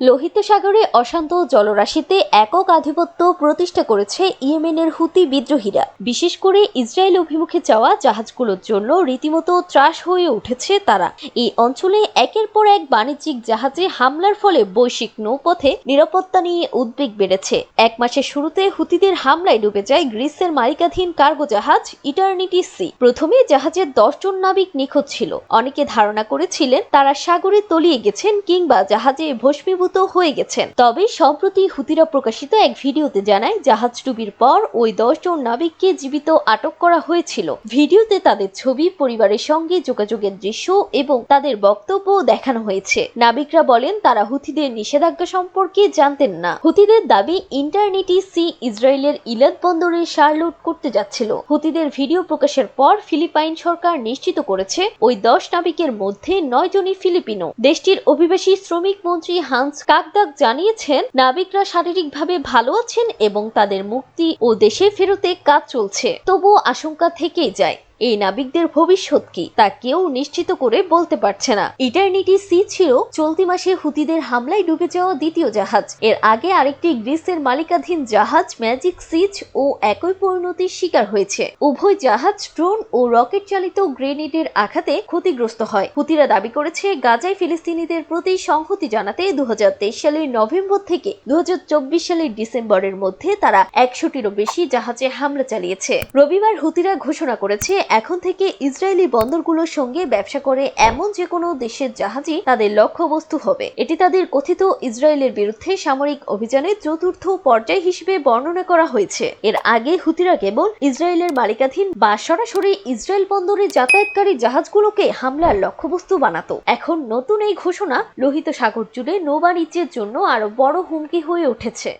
লোহিত সাগরে অশান্ত জলরাশিতে একক আধিপত্য প্রতিষ্ঠা করেছে ইয়েমেনের হুতি বিদ্রোহীরা। বিশেষ করে ইসরায়েল অভিমুখে যাওয়া জাহাজগুলোর জন্য রীতিমতো ত্রাস হয়ে উঠেছে তারা। এই অঞ্চলে একের পর এক বাণিজ্যিক জাহাজে হামলার ফলে বৈশ্বিক নৌপথে নিরাপত্তা নিয়ে উদ্বেগ বেড়েছে। এক মাসের শুরুতে হুতিদের হামলায় ডুবে যায় গ্রিসের মালিকাধীন কার্গো জাহাজ ইটার্নিটি সি। প্রথমে জাহাজের দশজন নাবিক নিখোঁজ ছিল। অনেকে ধারণা করেছিলেন তারা সাগরে তলিয়ে গেছেন কিংবা জাহাজে ভস্মীভূত হয়ে গেছেন। তবে সম্প্রতি হুতিরা প্রকাশিত এক ভিডিওতে জানায়, জাহাজ ডুবির পর ওই দশজন নাবিককে জীবিত আটক করা হয়েছিল। ভিডিওতে তাদের ছবি, পরিবারের সঙ্গে যোগাযোগের দৃশ্য এবং তাদের বক্তব্য দেখানো হয়েছে। নাবিকরা বলেন, তারা হুতিদের নিষেধাজ্ঞা সম্পর্কে জানতেন না। হুতিদের দাবি, ইন্টারনেটি সি ইসরায়েলের ইলাদ বন্দরে সারলুট করতে যাচ্ছিল। হুতিদের ভিডিও প্রকাশের পর ফিলিপাইন সরকার নিশ্চিত করেছে, ওই দশ নাবিকের মধ্যে নয় জনই ফিলিপিনো। দেশটির অভিবাসী শ্রমিক মন্ত্রী হান্স কাকদাক জানিয়েছেন, নাবিকরা শারীরিকভাবে ভালো আছেন এবং তাদের মুক্তি ও দেশে ফেরতে কাজ চলছে। তবুও আশঙ্কা থেকেই যায়। এই নাবিকদের ভবিষ্যৎ কি তা কেউ নিশ্চিত করে বলতে পারছে না। ইটার্নিটি সি ছিল চলতি মাসে হুতিদের হামলায় ডুবে যাওয়া দ্বিতীয় জাহাজ। এর আগে আরেকটি গ্রিসের মালিকাধীন জাহাজ ম্যাজিক সিচ ও একই পরিণতির শিকার হয়েছে। উভয় জাহাজ ড্রোন ও রকেট চালিত গ্রেনেডের আঘাতে ক্ষতিগ্রস্ত হয়। হুতিরা দাবি করেছে, গাজায় ফিলিস্তিনিদের প্রতি সংহতি জানাতে দু হাজার তেইশ সালের নভেম্বর থেকে দু হাজার চব্বিশ সালের ডিসেম্বরের মধ্যে তারা একশোটিরও বেশি জাহাজে হামলা চালিয়েছে। রবিবার হুতিরা ঘোষণা করেছে এখন থেকে ইসরায়েলি বন্দরগুলোর সঙ্গে ব্যবসা করে এমন যে কোনো দেশের জাহাজই তাদের লক্ষ্যবস্তু হবে। এটি তাদের কথিত ইসরায়েলের বিরুদ্ধে সামরিক অভিযানের চতুর্থ পর্যায় হিসেবে বর্ণনা করা হয়েছে। এর আগে হুতিরা কেবল ইসরায়েলের মালিকাধীন বা সরাসরি ইসরায়েল বন্দরে যাতায়াতকারী জাহাজগুলোকে হামলার লক্ষ্যবস্তু বানাতো। এখন নতুন এই ঘোষণা লোহিত সাগর জুড়ে নৌবাণিজ্যের জন্য আরও বড় হুমকি হয়ে উঠেছে।